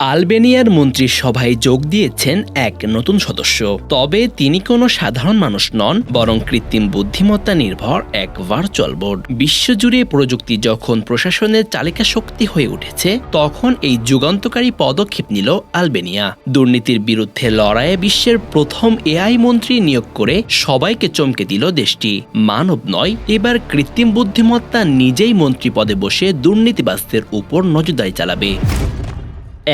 আলবেনিয়ার মন্ত্রিসভায় যোগ দিয়েছেন এক নতুন সদস্য। তবে তিনি কোনো সাধারণ মানুষ নন, বরং কৃত্রিম বুদ্ধিমত্তা নির্ভর এক ভার্চুয়াল বোর্ড বিশ্বজুড়ে প্রযুক্তি যখন প্রশাসনের চালিকা শক্তি হয়ে উঠেছে, তখন এই যুগান্তকারী পদক্ষেপ নিল আলবেনিয়া। দুর্নীতির বিরুদ্ধে লড়াইয়ে বিশ্বের প্রথম এআই মন্ত্রী নিয়োগ করে সবাইকে চমকে দিল দেশটি। মানব নয়, এবার কৃত্রিম বুদ্ধিমত্তা নিজেই মন্ত্রী পদে বসে দুর্নীতিবাজদের উপর নজরদারি চালাবে।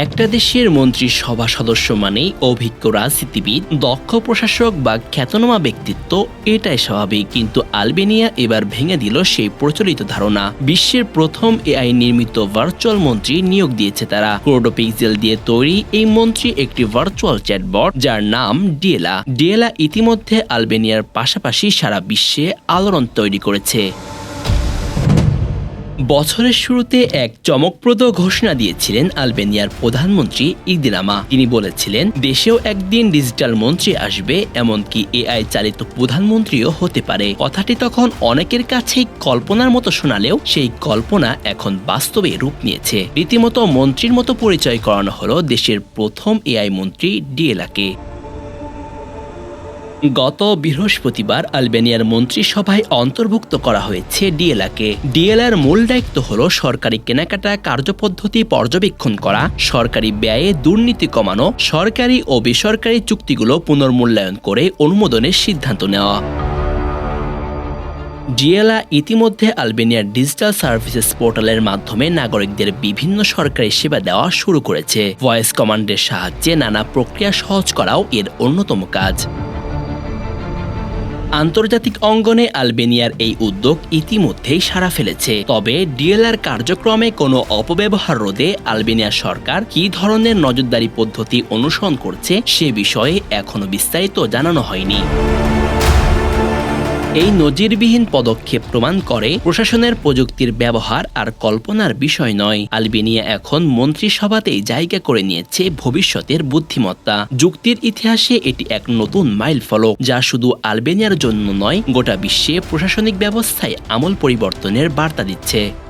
একটা দেশের মন্ত্রিসভা সদস্য মানেই অভিজ্ঞ রাজনীতিবিদ, দক্ষ প্রশাসক বা খ্যাতনামা ব্যক্তিত্ব, এটাই স্বাভাবিক। কিন্তু আলবেনিয়া এবার ভেঙে দিল সেই প্রচলিত ধারণা। বিশ্বের প্রথম এআই নির্মিত ভার্চুয়াল মন্ত্রী নিয়োগ দিয়েছে তারা। ক্রোডো পিক্সেল দিয়ে তৈরি এই মন্ত্রী একটি ভার্চুয়াল চ্যাটবট, যার নাম ডিয়েলা ডিয়েলা ইতিমধ্যে আলবেনিয়ার পাশাপাশি সারা বিশ্বে আলোড়ন তৈরি করেছে। বছরের শুরুতে এক চমকপ্রদ ঘোষণা দিয়েছিলেন আলবেনিয়ার প্রধানমন্ত্রী ইদিরামা তিনি বলেছিলেন, দেশেও একদিন ডিজিটাল মন্ত্রী আসবে, এমনকি এআই চালিত প্রধানমন্ত্রীও হতে পারে। কথাটি তখন অনেকের কাছেই কল্পনার মতো শোনালেও সেই কল্পনা এখন বাস্তবে রূপ নিয়েছে। রীতিমতো মন্ত্রীর মতো পরিচয় করানো হলো দেশের প্রথম এআই মন্ত্রী ডিএলাকে গত বৃহস্পতিবার আলবেনিয়ার মন্ত্রিসভায় অন্তর্ভুক্ত করা হয়েছে ডিএলআকে ডিএলআর মূল দায়িত্ব হল সরকারি কেনাকাটা কার্যপদ্ধতি পর্যবেক্ষণ করা, সরকারি ব্যয়ে দুর্নীতি কমানো, সরকারি ও বেসরকারি চুক্তিগুলো পুনর্মূল্যায়ন করে অনুমোদনের সিদ্ধান্ত নেওয়া। ডিএলআ ইতিমধ্যে আলবেনিয়ার ডিজিটাল সার্ভিসেস পোর্টালের মাধ্যমে নাগরিকদের বিভিন্ন সরকারি সেবা দেওয়া শুরু করেছে। ভয়েস কমান্ডের সাহায্যে নানা প্রক্রিয়া সহজ করাও এর অন্যতম কাজ। আন্তর্জাতিক অঙ্গনে আলবেনিয়ার এই উদ্যোগ ইতিমধ্যেই সাড়া ফেলেছে। তবে ডিএলআর কার্যক্রমে কোনো অপব্যবহার রোধে আলবেনিয়া সরকার কি ধরনের নজরদারি পদ্ধতি অনুসরণ করছে সে বিষয়ে এখনও বিস্তারিত জানানো হয়নি। এই নজিরবিহীন পদক্ষেপ প্রমাণ করে প্রশাসনের প্রযুক্তির ব্যবহার আর কল্পনার বিষয় নয়। আলবেনিয়া এখন মন্ত্রিসভাতেই জায়গা করে নিয়েছে ভবিষ্যতের বুদ্ধিমত্তা। যুক্তির ইতিহাসে এটি এক নতুন মাইল ফলক, যা শুধু আলবেনিয়ার জন্য নয়, গোটা বিশ্বে প্রশাসনিক ব্যবস্থায় আমল পরিবর্তনের বার্তা দিচ্ছে।